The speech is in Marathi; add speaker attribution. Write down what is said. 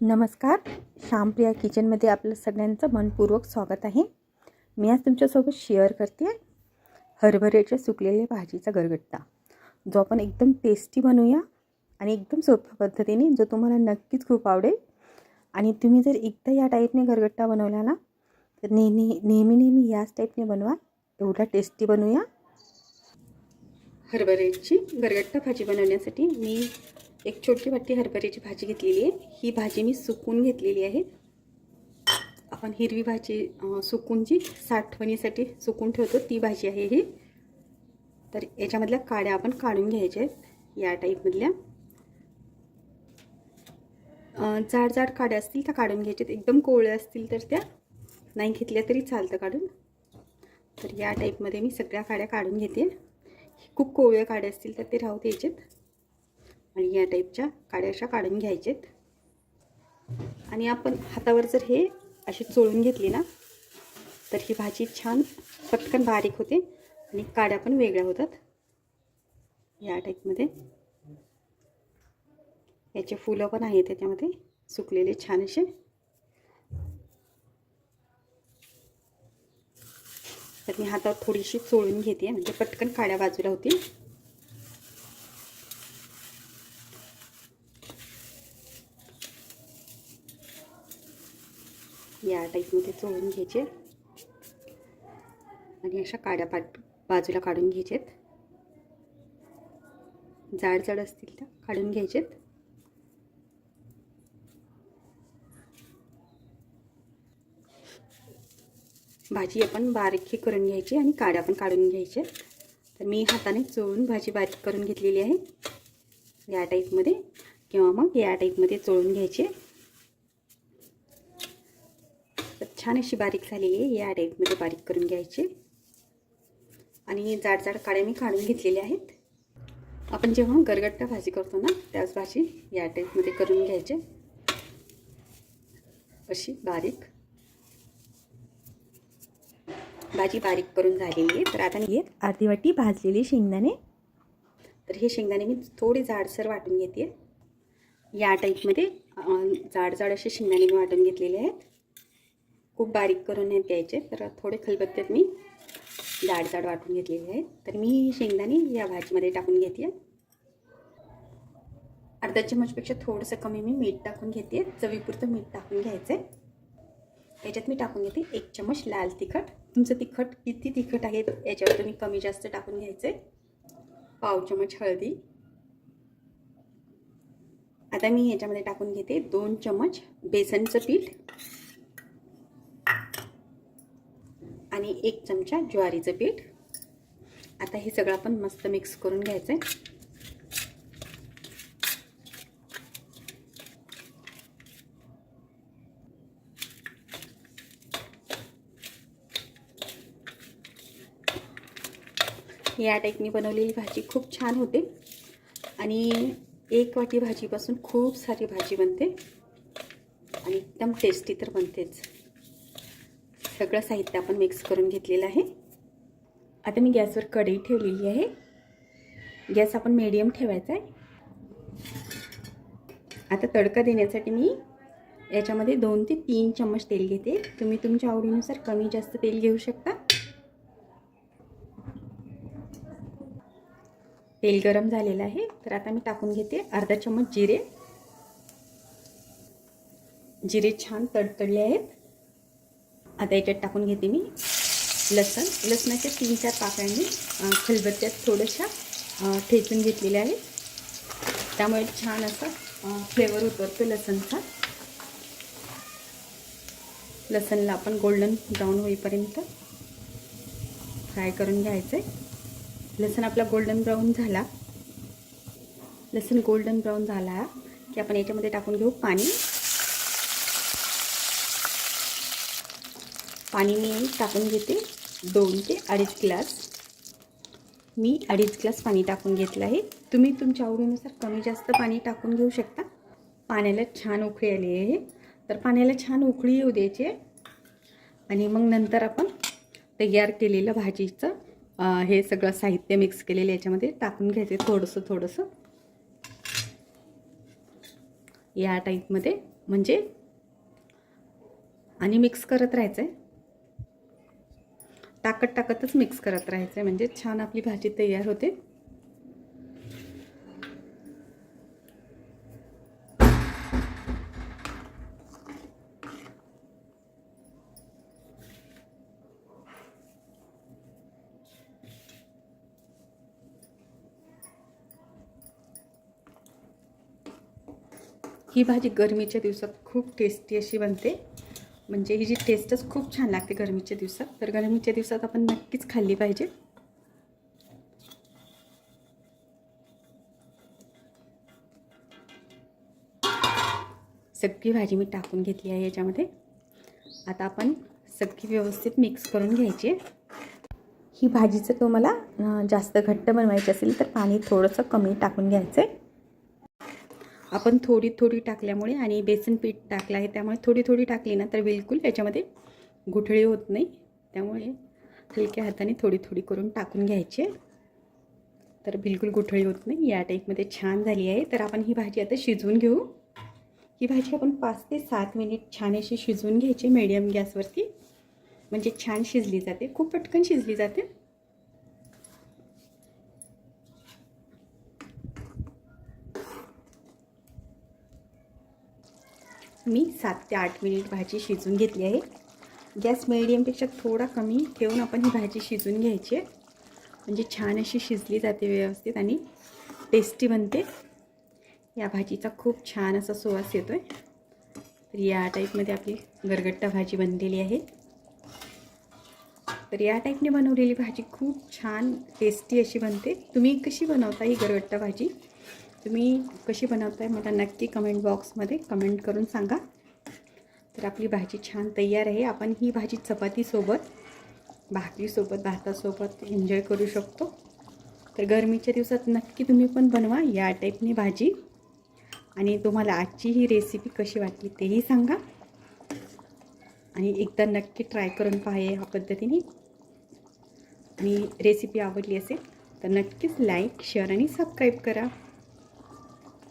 Speaker 1: नमस्कार. श्यामप्रिया किचनमध्ये आपलं सगळ्यांचं मनपूर्वक स्वागत आहे. मी आज तुमच्यासोबत शेअर करते हरभऱ्याच्या सुकलेल्या भाजीचा गरगट्टा. जो आपण एकदम टेस्टी बनवूया आणि एकदम सोप्या पद्धतीने जो तुम्हाला नक्कीच खूप आवडेल. आणि तुम्ही जर एकदा या टाईपने गरगट्टा बनवला ना तर नेहमी नेहमी नेहमी याच टाईपने बनवा. एवढा टेस्टी बनवूया. हरभऱ्याची गरगट्टा भाजी बनवण्यासाठी मी एक छोटी वाटी हरभऱ्याची भाजी घेतलेली आहे. ही भाजी मी सुकून घेतलेली आहे. आपण हिरवी भाजी सुकून जी साठवणीसाठी सुकून ठेवतो. ती भाजी आहे ही. तर याच्यामधल्या काड्या आपण काढून घ्यायच्या आहेत या टाईपमधल्या. जाड जाड काड्या असतील त्या काढून घ्यायच्यात. एकदम कोवळ्या असतील तर त्या नाही घेतल्या तरी चालतं काढून. तर या टाईपमध्ये मी सगळ्या काड्या काढून घेते. खूप कोवळ्या काड्या असतील तर ते राहू द्यायचेत. आणि या टाईपच्या काड्या अशा काढून घ्यायचेत. आणि आपण हातावर जर हे अशी चोळून घेतली ना तर ही भाजी छान पटकन बारीक होते आणि काड्या पण वेगळ्या होतात. या टाईपमध्ये याचे फुलं पण आहेत त्याच्यामध्ये सुकलेले छान असे. तर मी हातावर थोडीशी चोळून घेते म्हणजे पटकन काड्या बाजूला होतील. या टाईपमध्ये चोळून घ्यायचे. आणि अशा काड्या पाट बाजूला काढून घ्यायचेत. जाड जाड असतील त्या काढून घ्यायचेत. भाजी आपण बारीक करून घ्यायची आणि काड्या पण काढून घ्यायच्या तर मी हाताने चोळून भाजी बारीक करून घेतलेली आहे. या टाईपमध्ये किंवा मग या टाईपमध्ये चोळून घ्यायची तर छान अशी बारीक झालेली आहे. या टाईपमध्ये बारीक करून घ्यायची. आणि जाड जाड काड्या मी काढून घेतलेल्या आहेत. आपण जेव्हा गरगट्टा भाजी करतो ना त्याच भाजी या टाईपमध्ये करून घ्यायचे. अशी बारीक. भाजी बारीक करून झालेली आहे. तर आता मी अर्धी वाटी भाजलेली शेंगदाणे. तर हे शेंगदाणे मी थोडे जाडसर वाटून घेते. या टाईपमध्ये जाड जाड असे शेंगदाणे मी वाटून घेतलेले आहेत. खूप बारीक करून नाही द्यायचे तर थोडे खलबत्त्यात मी जाड जाड वाटून घेतलेले आहेत. तर मी शेंगदाणे या भाजीमध्ये टाकून घेते. अर्धा चमचपेक्षा थोडंसं कमी मी मीठ टाकून घेते. चवीपुरतं मीठ टाकून घ्यायचं आहे याच्यात मी टाकून घेते एक चमच लाल तिखट. तुमचं तिखट किती तिखट आहे याच्यावर तुम्ही कमी जास्त टाकून घ्यायचं आहे पाव चमच हळदी. आता मी याच्यामध्ये टाकून घेते दोन चमच बेसनचं पीठ. आणि एक चमचा ज्वारीचं पीठ. आता हे सगळं आपण मस्त मिक्स करून घ्यायचं आहे या टाईपनी बनवलेली भाजी खूप छान होते. आणि एक वाटी भाजीपासून खूप सारी भाजी बनते. आणि एकदम टेस्टी तर बनतेच. सगळं साहित्य आपण मिक्स करून घेतलेलं आहे. आता मी गॅसवर कढई ठेवलेली आहे. गॅस आपण मीडियम ठेवायचा आहे. आता तडका देण्यासाठी मी याच्यामध्ये दोन ते तीन चम्मच तेल घेते. तुम्ही तुमच्या आवडीनुसार कमी जास्त तेल घेऊ शकता. तेल गरम झालेलं आहे. तर आता मी टाकून घेते अर्धा चम्मच जिरे. जिरे छान तडतडले आहेत. आता याच्यात टाकून घेते मी लसण. लसणाच्या तीन चार पाकळ्यांनी खलबत्त्यात थोड्याशा ठेचून घेतलेल्या आहेत त्यामुळे छान असा फ्लेवर उतरतो लसणचा. लसणला आपण गोल्डन ब्राऊन होईपर्यंत फ्राय करून घ्यायचं आहे लसण आपला गोल्डन ब्राऊन झाला. लसण गोल्डन ब्राऊन झाला की आपण याच्यामध्ये टाकून घेऊ पाणी. पाणी मी टाकून घेते. दोन ते अडीच ग्लास. मी अडीच ग्लास पाणी टाकून घेतलं आहे. तुम्ही तुमच्या आवडीनुसार कमी जास्त पाणी टाकून घेऊ शकता. पाण्याला छान उकळी आली आहे. तर पाण्याला छान उकळी येऊ द्यायची. आणि मग नंतर आपण तयार केलेलं भाजीचं हे सगळं साहित्य मिक्स केलेलं याच्यामध्ये टाकून घ्यायचे थोडंसं थोडंसं. या टाईपमध्ये म्हणजे आणि मिक्स करत राहायचं आहे टाकत टाकतच मिक्स करत राहायचं आहे म्हणजे छान आपली भाजी तयार होते. ही भाजी गरमीच्या दिवसात खूप टेस्टी अशी बनते. म्हणजे ही जी टेस्टच खूप छान लागते गरमीच्या दिवसात. तर गरमीच्या दिवसात आपण नक्कीच खाल्ली पाहिजे. सगळी भाजी मी टाकून घेतली आहे याच्यामध्ये. आता आपण सगळी व्यवस्थित मिक्स करून घ्यायची आहे. ही भाजीचं तुम्हाला जास्त घट्ट बनवायची असेल तर पाणी थोडंसं कमी टाकून घ्यायचं आहे आपण थोडी थोडी टाकल्यामुळे आणि बेसन पीठ टाकलं आहे त्यामुळे थोडी थोडी टाकली ना तर बिलकुल याच्यामध्ये गुठळी होत नाही. त्यामुळे हलक्या हाताने थोडी थोडी करून टाकून घ्यायची. तर बिलकुल गुठळी होत नाही. या टाईपमध्ये छान झाली आहे. तर आपण ही भाजी आता शिजवून घेऊ. ही भाजी आपण पाच ते सात मिनिट छान अशी शिजवून घ्यायची मीडियम गॅसवरती म्हणजे छान शिजली जाते. खूप पटकन शिजली जाते. मी सात ते आठ मिनिट भाजी शिजून घेतली आहे. गॅस मिडियमपेक्षा थोडा कमी ठेवून आपण ही भाजी शिजून घ्यायची आहे. म्हणजे छान अशी शिजली जाते व्यवस्थित आणि टेस्टी बनते. या भाजीचा खूप छान असा सुवास येतो आहे तर या टाईपमध्ये आपली गरगट्टा भाजी बनलेली आहे. तर या टाईपने बनवलेली भाजी खूप छान टेस्टी अशी बनते. तुम्ही कशी बनवता ही गरगट्टा भाजी? तुम्ही कशी बनवताय मला नक्की कमेंट बॉक्समध्ये कमेंट करून सांगा. तर आपली भाजी छान तयार आहे. आपण ही भाजी चपातीसोबत भाकरीसोबत भातासोबत एन्जॉय करू शकतो. तर गरमीच्या दिवसात नक्की तुम्ही पण बनवा या टाईपने भाजी. आणि तुम्हाला आजची ही रेसिपी कशी वाटली तेही सांगा. आणि एकदा नक्की ट्राय करून पहा या पद्धतीने. आणि रेसिपी आवडली असेल तर नक्कीच लाईक शेअर आणि सबस्क्राईब करा.